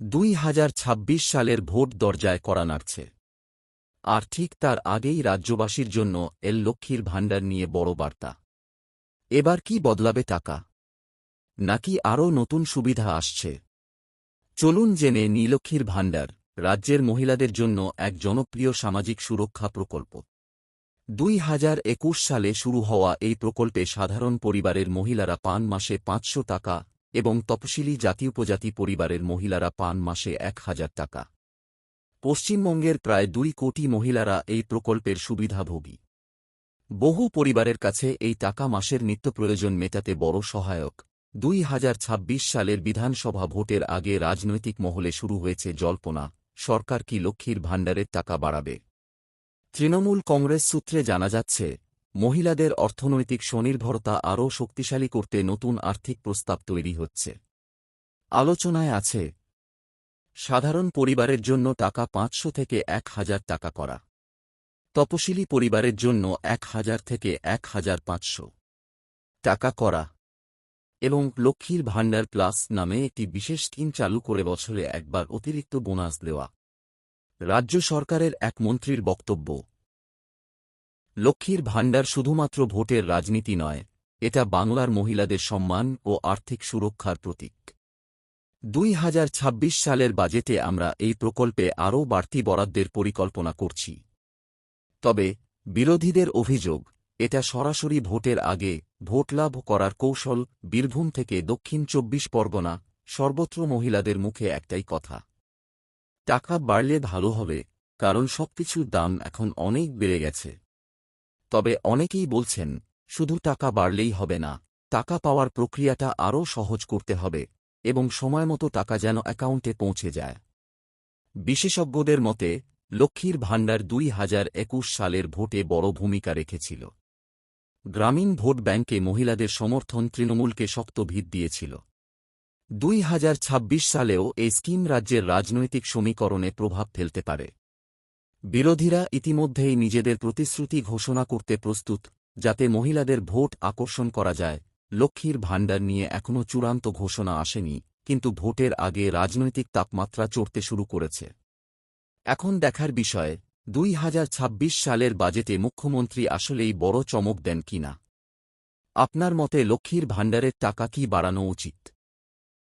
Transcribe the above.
দুই হাজার ছাব্বিশ সালের ভোট দরজায় করা নাড়ছে। আর ঠিক তার আগেই রাজ্যবাসীর জন্য এল লক্ষ্মীর ভাণ্ডার নিয়ে বড় বার্তা। এবার কি বদলাবে টাকা? নাকি আরও নতুন সুবিধা আসছে? চলুন জেনে নীলক্ষীর ভাণ্ডার, রাজ্যের মহিলাদের জন্য এক জনপ্রিয় সামাজিক সুরক্ষা প্রকল্প। দুই হাজার একুশ সালে শুরু হওয়া এই প্রকল্পে সাধারণ পরিবারের মহিলারা পান মাসে পাঁচশো টাকা এবং তপশিলি জাতি উপজাতি পরিবারের মহিলারা পান মাসে এক হাজার টাকা। পশ্চিমবঙ্গের প্রায় দুই কোটি মহিলারা এই প্রকল্পের সুবিধাভোগী। বহু পরিবারের কাছে এই টাকা মাসের নিত্য প্রয়োজন মেটাতে বড় সহায়ক। দুই হাজার ছাব্বিশ সালের বিধানসভা ভোটের আগে রাজনৈতিক মহলে শুরু হয়েছে জল্পনা, সরকার কি লক্ষ্মীর ভাণ্ডারের টাকা বাড়াবে? তৃণমূল কংগ্রেস সূত্রে জানা যাচ্ছে মহিলাদের অর্থনৈতিক স্বনির্ভরতা আরও শক্তিশালী করতে নতুন আর্থিক প্রস্তাব তৈরি হচ্ছে। আলোচনায় আছে, সাধারণ পরিবারের জন্য টাকা পাঁচশো থেকে এক হাজার টাকা করা। তপশিলি পরিবারের জন্য এক হাজার থেকে এক হাজার পাঁচশো টাকা করা। এবং লক্ষ্মীর ভাণ্ডার প্লাস নামে একটি বিশেষ স্কিম চালু করে বছরে একবার অতিরিক্ত বোনাস দেওয়া। রাজ্য সরকারের এক মন্ত্রীর বক্তব্য লক্ষ্মীর ভাণ্ডার শুধুমাত্র ভোটের রাজনীতি নয়, এটা বাংলার মহিলাদের সম্মান ও আর্থিক সুরক্ষার প্রতীক। দুই হাজার ছাব্বিশ সালের বাজেটে আমরা এই প্রকল্পে আরও বাড়তি বরাদ্দের পরিকল্পনা করছি। তবে বিরোধীদের অভিযোগ, এটা সরাসরি ভোটের আগে ভোট লাভ করার কৌশল বীরভূম থেকে দক্ষিণ চব্বিশ পরগনা, সর্বত্র মহিলাদের মুখে একটাই কথা। টাকা বাড়লে ভালো হবে, কারণ সবকিছুর দাম এখন অনেক বেড়ে গেছে। তবে অনেকেই বলছেন, শুধু টাকা বাড়লেই হবে না, টাকা পাওয়ার প্রক্রিয়াটা আরও সহজ করতে হবে, এবং সময়মতো টাকা যেন অ্যাকাউন্টে পৌঁছে যায়। বিশেষজ্ঞদের মতে, লক্ষ্মীর ভাণ্ডার দুই হাজার একুশ সালের ভোটে বড় ভূমিকা রেখেছিল। গ্রামীণ ভোট ব্যাংকে মহিলাদের সমর্থন তৃণমূলকে শক্ত ভিত দিয়েছিল। দুই হাজার ছাব্বিশ সালেও এই স্কিম রাজ্যের রাজনৈতিক সমীকরণে প্রভাব ফেলতে পারে। বিরোধীরা ইতিমধ্যেই নিজেদের প্রতিশ্রুতি ঘোষণা করতে প্রস্তুত, যাতে মহিলাদের ভোট আকর্ষণ করা যায়। লক্ষ্মীর ভাণ্ডার নিয়ে এখনও চূড়ান্ত ঘোষণা আসেনি, কিন্তু ভোটের আগে রাজনৈতিক তাপমাত্রা চড়তে শুরু করেছে। এখন দেখার বিষয়, দুই হাজার ছাব্বিশ সালের বাজেটে মুখ্যমন্ত্রী আসলেই বড় চমক দেন কিনা? আপনার মতে লক্ষ্মীর ভাণ্ডারের টাকা কি বাড়ানো উচিত?